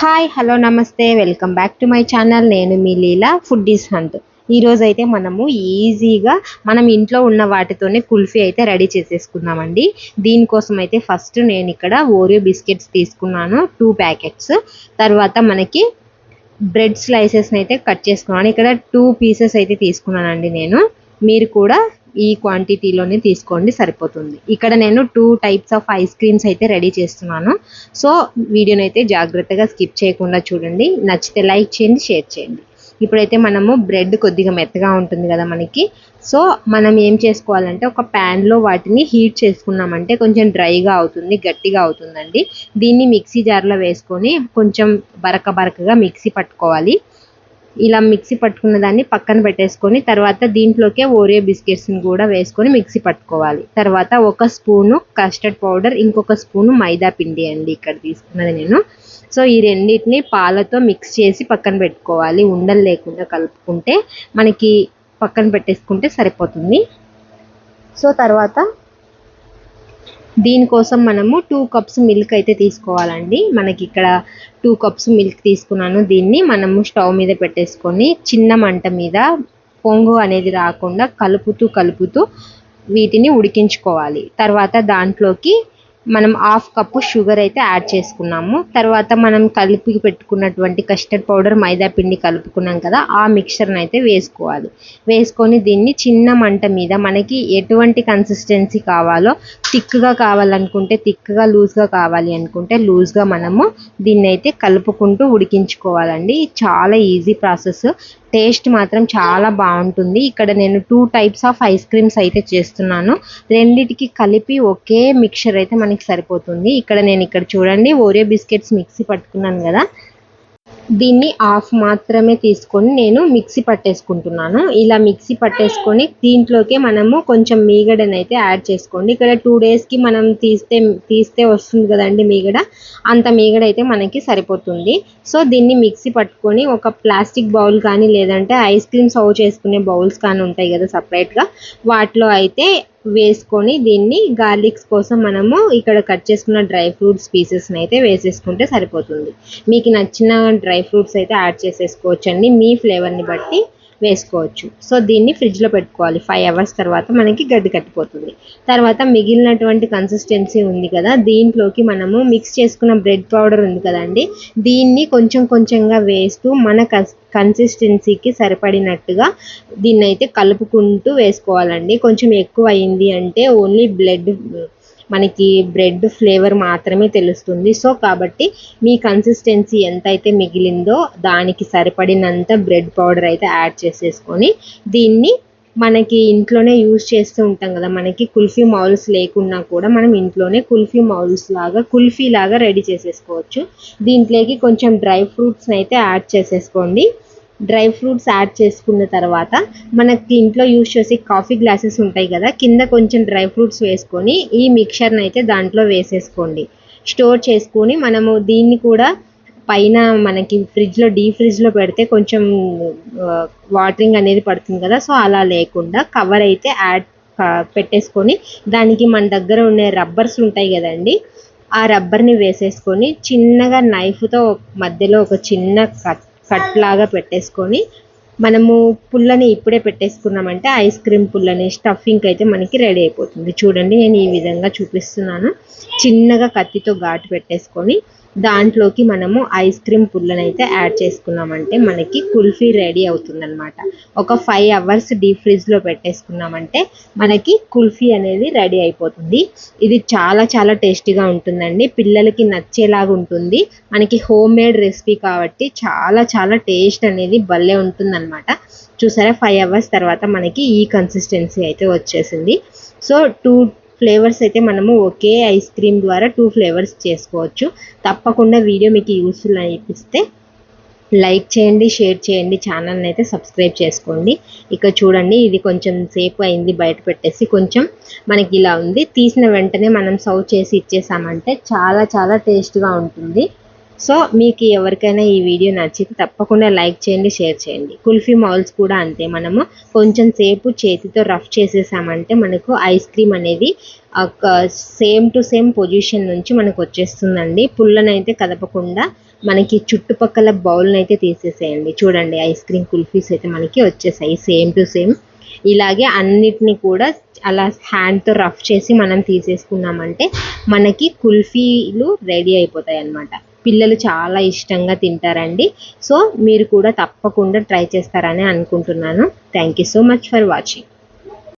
Hi hello నమస్తే welcome back to my channel నేను మీ లీలా ఫుడ్డీస్ హంట్ ఈరోజు అయితే మనము ఈజీగా మనం ఇంట్లో ఉన్న వాటితోనే కుల్ఫీ అయితే రెడీ చేసేసుకుందామండి. దీనికోసం అయితే ఫస్ట్ నేను ఇక్కడ ఓరియో బిస్కెట్స్ తీసుకున్నాను టూ ప్యాకెట్స్ తర్వాత మనకి బ్రెడ్ స్లైసెస్ని అయితే కట్ చేసుకున్నాను. ఇక్కడ టూ పీసెస్ అయితే తీసుకున్నానండి నేను. మీరు కూడా ఈ క్వాంటిటీలోనే తీసుకోండి సరిపోతుంది. ఇక్కడ నేను two types of ice creams అయితే రెడీ చేస్తున్నాను. సో వీడియోని అయితే జాగ్రత్తగా స్కిప్ చేయకుండా చూడండి. నచ్చితే లైక్ చేయండి షేర్ చేయండి. ఇప్పుడైతే మనము బ్రెడ్ కొద్దిగా మెత్తగా ఉంటుంది కదా మనకి. సో మనం ఏం చేసుకోవాలంటే ఒక ప్యాన్లో వాటిని హీట్ చేసుకున్నామంటే కొంచెం డ్రైగా అవుతుంది గట్టిగా అవుతుందండి. దీన్ని మిక్సీ జార్లో వేసుకొని కొంచెం బరక బరకగా మిక్సీ పట్టుకోవాలి. ఇలా మిక్సీ పట్టుకున్న దాన్ని పక్కన పెట్టేసుకొని తర్వాత దీంట్లోకే ఓరియో బిస్కెట్స్ని కూడా వేసుకొని మిక్సీ పట్టుకోవాలి. తర్వాత ఒక స్పూను కస్టర్డ్ పౌడర్ ఇంకొక స్పూను మైదా పిండి అండి ఇక్కడ తీసుకున్నది నేను. సో ఈ రెండింటిని పాలతో మిక్స్ చేసి పక్కన పెట్టుకోవాలి. ఉండలు లేకుండా కలుపుకుంటే మనకి పక్కన పెట్టేసుకుంటే సరిపోతుంది. సో తర్వాత దీనికోసం మనము టూ కప్స్ మిల్క్ అయితే తీసుకోవాలండి. మనకి ఇక్కడ టూ కప్స్ మిల్క్ తీసుకున్నాను. దీన్ని మనము స్టవ్ మీద పెట్టేసుకొని చిన్న మంట మీద పొంగు అనేది రాకుండా కలుపుతూ కలుపుతూ వీటిని ఉడికించుకోవాలి. తర్వాత దాంట్లోకి మనం హాఫ్ కప్పు షుగర్ అయితే యాడ్ చేసుకున్నాము. తర్వాత మనం కలిపి పెట్టుకున్నటువంటి కస్టర్డ్ పౌడర్ మైదా పిండి కలుపుకున్నాం కదా ఆ మిక్చర్ని అయితే వేసుకోవాలి. వేసుకొని దీన్ని చిన్న మంట మీద మనకి ఎటువంటి కన్సిస్టెన్సీ కావాలో థిక్గా కావాలనుకుంటే థిక్గా లూజ్గా కావాలి అనుకుంటే లూజ్గా మనము దీన్ని అయితే కలుపుకుంటూ ఉడికించుకోవాలండి. చాలా ఈజీ ప్రాసెస్ టేస్ట్ మాత్రం చాలా బాగుంటుంది. ఇక్కడ నేను two types of ice creams అయితే చేస్తున్నాను. రెండిటికి కలిపి ఒకే మిక్చర్ అయితే మనకి సరిపోతుంది. ఇక్కడ నేను ఇక్కడ చూడండి ఓరియో బిస్కెట్స్ మిక్సీ పట్టుకున్నాను కదా. దీన్ని హాఫ్ మాత్రమే తీసుకొని నేను మిక్సీ పట్టేసుకుంటున్నాను. ఇలా మిక్సీ పట్టేసుకొని దీంట్లోకి మనము కొంచెం మీగడని అయితే యాడ్ చేసుకోండి. ఇక్కడ టూ డేస్కి మనం తీస్తే తీస్తే వస్తుంది కదండి మీగడ. అంత మీగడ అయితే మనకి సరిపోతుంది. సో దీన్ని మిక్సీ పట్టుకొని ఒక ప్లాస్టిక్ బౌల్ కానీ లేదంటే ఐస్ క్రీమ్ సర్వ్ చేసుకునే బౌల్స్ కానీ ఉంటాయి కదా సపరేట్గా. వాటిలో అయితే వేసుకొని దీన్ని గార్లిక్స్ కోసం మనము ఇక్కడ కట్ చేసుకున్న డ్రై ఫ్రూట్స్ పీసెస్ని అయితే వేసేసుకుంటే సరిపోతుంది. మీకు నచ్చిన డ్రై ఫ్రూట్స్ అయితే యాడ్ చేసేసుకోవచ్చండి. మీ ఫ్లేవర్ని బట్టి వేసుకోవచ్చు. సో దీన్ని ఫ్రిడ్జ్లో పెట్టుకోవాలి. ఫైవ్ అవర్స్ తర్వాత మనకి గడ్డి కట్టిపోతుంది. తర్వాత మిగిలినటువంటి కన్సిస్టెన్సీ ఉంది కదా దీంట్లోకి మనము మిక్స్ చేసుకున్న బ్రెడ్ పౌడర్ ఉంది కదండి దీన్ని కొంచెం కొంచెంగా వేస్తూ మన కన్సిస్టెన్సీకి సరిపడినట్టుగా దీన్ని అయితే కలుపుకుంటూ వేసుకోవాలండి. కొంచెం ఎక్కువ అయింది అంటే ఓన్లీ బ్లడ్ మనకి బ్రెడ్ ఫ్లేవర్ మాత్రమే తెలుస్తుంది. సో కాబట్టి మీ కన్సిస్టెన్సీ ఎంత అయితే మిగిలిందో దానికి సరిపడినంత బ్రెడ్ పౌడర్ అయితే యాడ్ చేసేసుకొని దీన్ని మనకి ఇంట్లోనే యూజ్ చేస్తూ ఉంటాం కదా మనకి కుల్ఫీ మౌల్స్ లేకున్నా కూడా మనం ఇంట్లోనే కుల్ఫీ మౌల్స్ లాగా కుల్ఫీ లాగా రెడీ చేసేసుకోవచ్చు. దీంట్లోకి కొంచెం డ్రై ఫ్రూట్స్ని అయితే యాడ్ చేసేసుకోండి. డ్రై ఫ్రూట్స్ యాడ్ చేసుకున్న తర్వాత మనకి ఇంట్లో యూజ్ చేసే కాఫీ గ్లాసెస్ ఉంటాయి కదా కింద కొంచెం డ్రై ఫ్రూట్స్ వేసుకొని ఈ మిక్చర్ని అయితే దాంట్లో వేసేసుకోండి. స్టోర్ చేసుకొని మనము దీన్ని కూడా పైన మనకి ఫ్రిడ్జ్లో డీ ఫ్రిడ్జ్లో పెడితే కొంచెం వాటరింగ్ అనేది పడుతుంది కదా సో అలా లేకుండా కవర్ అయితే యాడ్ పెట్టేసుకొని దానికి మన దగ్గర ఉండే రబ్బర్స్ ఉంటాయి కదండి ఆ రబ్బర్ని వేసేసుకొని చిన్నగా నైఫ్తో మధ్యలో ఒక చిన్న కట్ కట్ లాగా పెట్టేసుకొని మనము పుల్లని ఇప్పుడే పెట్టేసుకున్నామంటే ఐస్ క్రీమ్ పుల్లని స్టఫింగ్ అయితే మనకి రెడీ అయిపోతుంది. చూడండి నేను ఈ విధంగా చూపిస్తున్నాను. చిన్నగా కత్తితో ఘాటు పెట్టేసుకొని దాంట్లోకి మనము ఐస్ క్రీమ్ పుల్లని అయితే యాడ్ చేసుకున్నామంటే మనకి కుల్ఫీ రెడీ అవుతుందన్నమాట. ఒక ఫైవ్ అవర్స్ డీప్ ఫ్రిడ్జ్లో పెట్టేసుకున్నామంటే మనకి కుల్ఫీ అనేది రెడీ అయిపోతుంది. ఇది చాలా చాలా టేస్టీగా ఉంటుందండి. పిల్లలకి నచ్చేలాగా ఉంటుంది. మనకి హోమ్ మేడ్ రెసిపీ కాబట్టి చాలా చాలా టేస్ట్ అనేది భలే ఉంటుందన్నమాట. చూసారా? ఫైవ్ అవర్స్ తర్వాత మనకి ఈ కన్సిస్టెన్సీ అయితే వచ్చేసింది. సో టూ ఫ్లేవర్స్ అయితే మనము ఒకే ఐస్ క్రీమ్ ద్వారా టూ ఫ్లేవర్స్ చేసుకోవచ్చు. తప్పకుండా వీడియో మీకు యూస్ఫుల్ అనిపిస్తే లైక్ చేయండి షేర్ చేయండి ఛానల్ని అయితే సబ్స్క్రైబ్ చేసుకోండి. ఇక చూడండి ఇది కొంచెం సేపు అయింది బయట పెట్టేసి కొంచెం మనకి ఇలా ఉంది. తీసిన వెంటనే మనం సర్వ్ చేసి ఇచ్చేసామంటే చాలా చాలా టేస్ట్గా ఉంటుంది. సో మీకు ఎవరికైనా ఈ వీడియో నచ్చితే తప్పకుండా లైక్ చేయండి షేర్ చేయండి. కుల్ఫీ మౌల్స్ కూడా అంతే. మనము కొంచెం సేపు చేతితో రఫ్ చేసేసామంటే మనకు ఐస్ క్రీమ్ అనేది సేమ్ టు సేమ్ పొజిషన్ నుంచి మనకు వచ్చేస్తుందండి. పుల్లనైతే కదపకుండా మనకి చుట్టుపక్కల బౌల్ని అయితే తీసేసేయండి. చూడండి ఐస్ క్రీమ్ కుల్ఫీస్ అయితే మనకి వచ్చేసాయి సేమ్ టు సేమ్. ఇలాగే అన్నిటిని కూడా అలా హ్యాండ్తో రఫ్ చేసి మనం తీసేసుకున్నామంటే మనకి కుల్ఫీలు రెడీ అయిపోతాయి అన్నమాట పిల్లలు చాలా ఇష్టంగా తింటారండి. సో మీరు కూడా తప్పకుండా ట్రై చేస్తారని అనుకుంటున్నాను. Thank you so much for watching